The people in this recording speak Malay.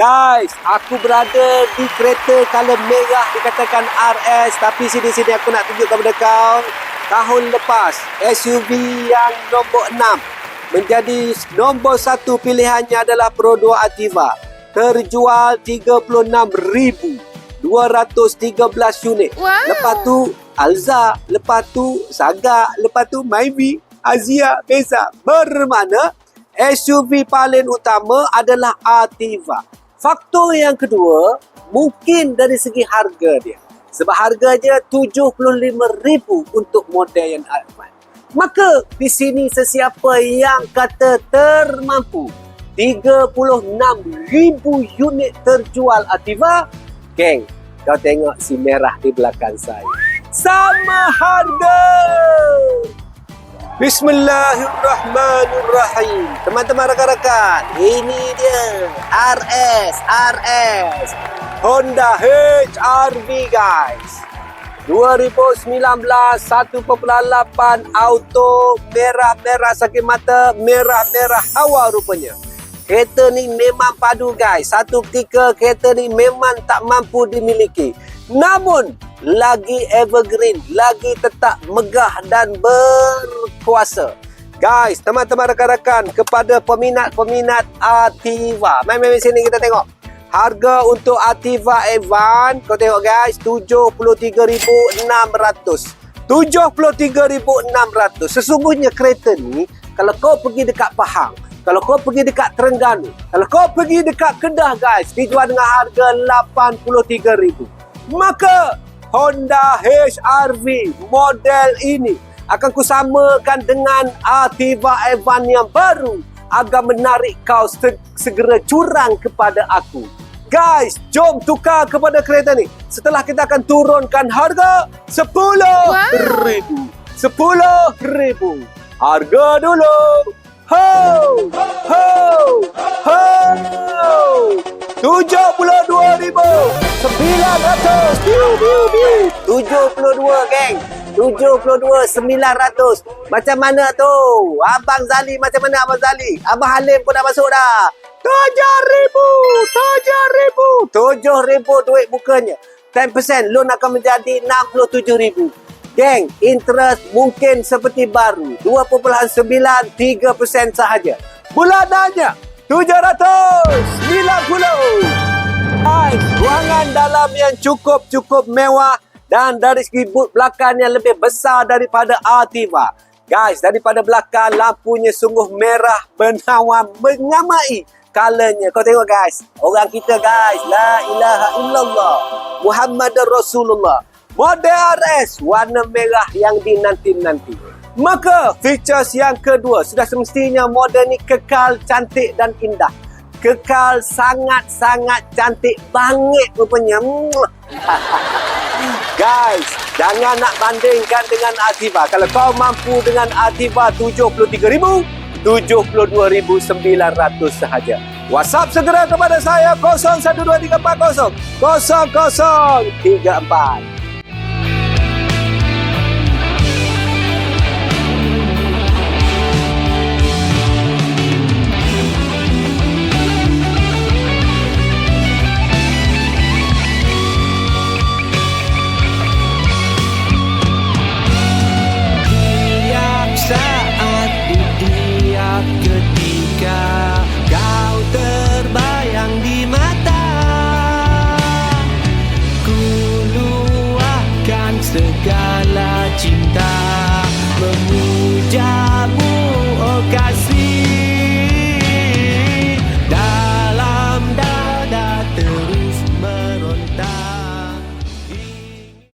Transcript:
Guys, aku berada di kereta color merah dikatakan RS tapi sini-sini aku nak tunjuk kepada kau tahun lepas SUV yang nombor 6 menjadi nombor satu pilihannya adalah Pro 2 Ativa terjual 36,213 unit. Wow. lepas tu Alza lepas tu Saga lepas tu Myvi Azia Beza. Bermakna SUV paling utama adalah Ativa faktor yang kedua mungkin dari segi harga dia sebab harganya 75,000 untuk model yang advance Maka di sini sesiapa yang kata termampu 36,000 unit terjual Ativa, geng, kau tengok si merah di belakang saya. Sama harga. Bismillahirrahmanirrahim. Teman-teman rakan-rakan, ini dia RS RS Honda HRV guys. 2019 1.8 auto merah-merah sakit mata merah-merah hawa rupanya kereta ni memang padu guys satu ketika kereta ni memang tak mampu dimiliki namun lagi evergreen lagi tetap megah dan berkuasa guys teman-teman rakan-rakan kepada peminat-peminat Ativa mai-mai sini kita tengok Harga untuk Ativa Evan, kau tengok guys, 73,600. 73,600. Sesungguhnya kereta ni, kalau kau pergi dekat Pahang, kalau kau pergi dekat Terengganu, kalau kau pergi dekat Kedah guys, dijual dengan harga 83,000. Maka Honda HRV model ini akan kusamakan dengan Ativa Evan yang baru agar menarik kau se- segera curang kepada aku. Guys, jom tukar kepada kereta ni. Setelah kita akan turunkan harga RM10,000. RM10,000. Harga dulu. Ho! Ho! Ho! RM72,000. RM900. Biu, biu, biu. RM72, geng. RM72,900. Macam mana tu? Abang Zali macam mana Abang Zali? Abang Halim pun dah masuk dah. RM7,000. RM7,000. RM7,000 duit bukanya. 10% loan akan menjadi RM67,000. Geng, interest mungkin seperti baru. 2.93% sahaja. Bulanannya RM790. Hai, ruangan dalam yang cukup-cukup mewah dan dari segi boot belakang yang lebih besar daripada Ativa. Guys, daripada belakang lampunya sungguh merah bernawan menyamai colornya. Kau tengok guys, orang kita guys, la ilaha illallah, Muhammad Rasulullah. Model RS warna merah yang dinanti-nanti. Maka features yang kedua sudah semestinya model ni kekal cantik dan indah. Kekal sangat-sangat cantik bangit rupanya. Guys, jangan nak bandingkan dengan Ativa. Kalau kau mampu dengan Ativa 73,000, 72,900 sahaja. WhatsApp segera kepada saya 012340 0034. 惊呆。